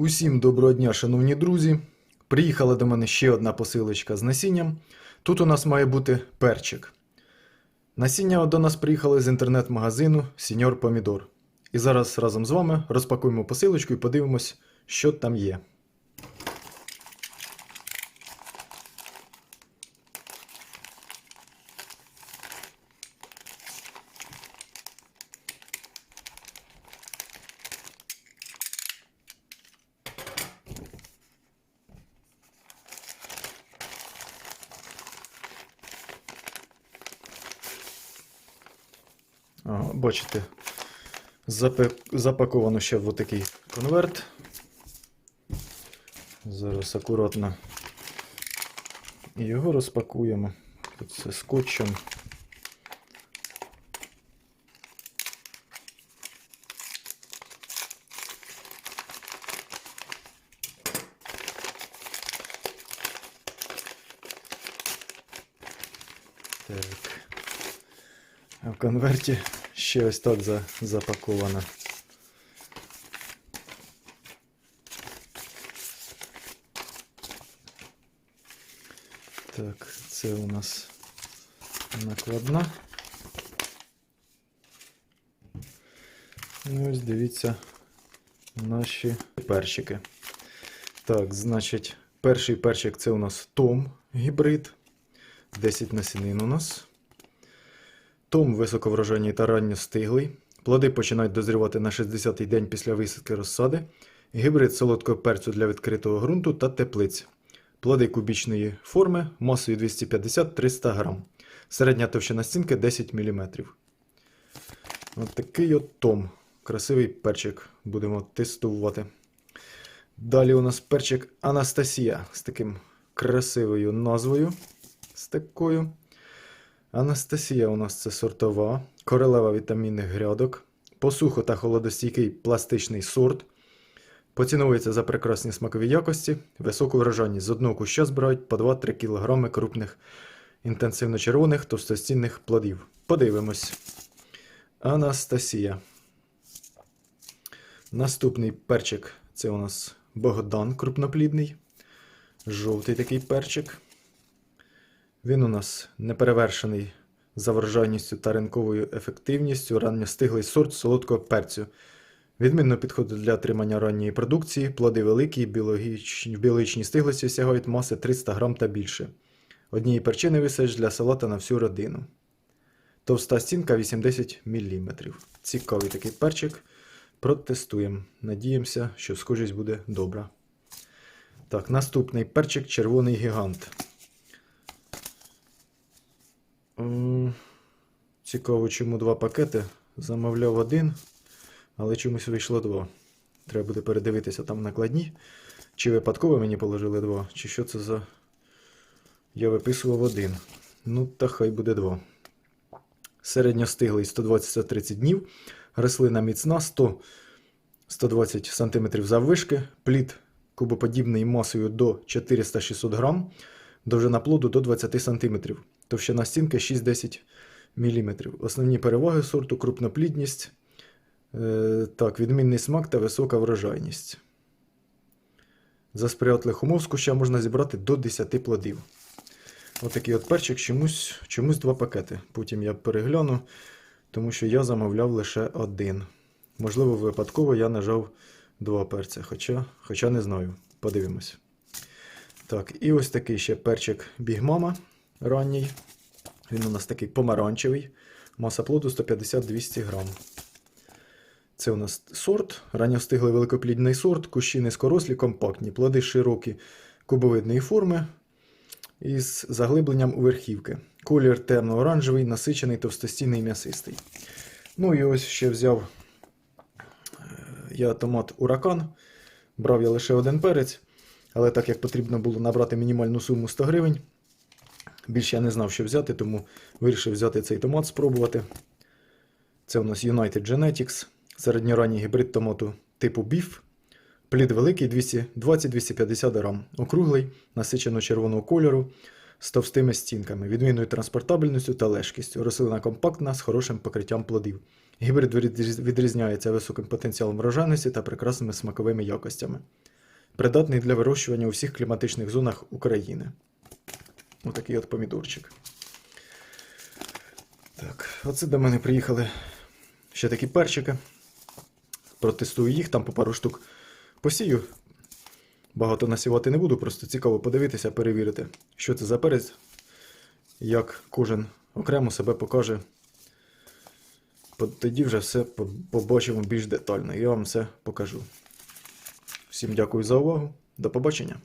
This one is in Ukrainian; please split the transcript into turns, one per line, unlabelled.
Усім доброго дня, шановні друзі. Приїхала до мене ще одна посилочка з насінням. Тут у нас має бути перчик. Насіння до нас приїхало з інтернет-магазину Сіньор Помідор. І зараз разом з вами розпакуємо посилочку і подивимось, що там є. Бачите, запаковано ще в такий конверт. Зараз акуратно його розпакуємо. Тут все скотчем. Так. А в конверті ще ось так за, запаковано. Так, це у нас накладна. Ну, ось дивіться наші перчики. Так, значить, перший перчик це у нас Том гібрид. 10 насінин у нас. Том високоврожайний та ранньостиглий. Плоди починають дозрівати на 60-й день після висадки розсади. Гібрид солодкого перцю для відкритого ґрунту та теплиць. Плоди кубічної форми масою 250-300 грам. Середня товщина стінки 10 мм. От такий от Том. Красивий перчик. Будемо тестувати. Далі у нас перчик Анастасія з таким красивою назвою. З такою. Анастасія у нас це сортова, королева вітамінних грядок, посухо та холодостійкий пластичний сорт. Поціновується за прекрасні смакові якості, високу врожайність. З одного куща збирають по 2-3 кг крупних інтенсивно червоних товстостінних плодів. Подивимось. Анастасія. Наступний перчик це у нас Богдан крупноплідний. Жовтий такий перчик. Він у нас неперевершений за врожайністю та ринковою ефективністю ранньостиглий сорт солодкого перцю. Відмінно підходить для отримання ранньої продукції, плоди великі, біологічні, в біологічній стиглості сягають маси 300 грам та більше. Однієї перчини висаєш для салата на всю родину. Товста стінка 80 мм. Цікавий такий перчик. Протестуємо. Надіємося, що схожість буде добра. Так, наступний перчик червоний гігант. Цікаво, чому два пакети. Замовляв один, але чомусь вийшло два. Треба буде передивитися там накладні. Чи випадково мені положили два, чи що це за. Я виписував один. Ну, та хай буде два. Середньостиглий 120-130 днів. Рослина міцна 100-120 см заввишки. Плід кубоподібний масою до 400-600 грам. Довжина плоду до 20 см. Товщина стінки 6-10 мм. Основні переваги сорту крупноплідність, е, так, відмінний смак та висока врожайність. За сприятливих умов з можна зібрати до 10 плодів. Отакий от перчик, чомусь, чомусь два пакети. Потім я перегляну, тому що я замовляв лише один. Можливо, випадково я нажав два перця, хоча, хоча не знаю. Подивимось. Так, і ось такий ще перчик бігмама ранній. Він у нас такий помаранчевий. Маса плоду 150-200 грам. Це у нас сорт, ранньостиглий великоплідний сорт, кущі низькорослі, компактні, плоди широкі, кубовидної форми із заглибленням у верхівки. Колір темно-оранжевий, насичений, товстостійний м'ясистий. Ну і ось ще взяв е, я томат уракан. Брав я лише один перець, але так як потрібно було набрати мінімальну суму 100 гривень, більше я не знав, що взяти, тому вирішив взяти цей томат, спробувати. Це у нас United Genetics, середньоранній гібрид томату типу Beef. Плід великий 220-250 грам, округлий, насичено червоного кольору, з товстими стінками, відмінною транспортабельністю та лежкістю. Рослина компактна з хорошим покриттям плодів. Гібрид відрізняється високим потенціалом врожайності та прекрасними смаковими якостями. придатний для вирощування у всіх кліматичних зонах України. Отакий от помідорчик. Так, оце до мене приїхали ще такі перчики. Протестую їх, там по пару штук посію. Багато насівати не буду, просто цікаво подивитися, перевірити, що це за перець, як кожен окремо себе покаже. Тоді вже все побачимо більш детально. Я вам все покажу. Всім дякую за увагу. До побачення.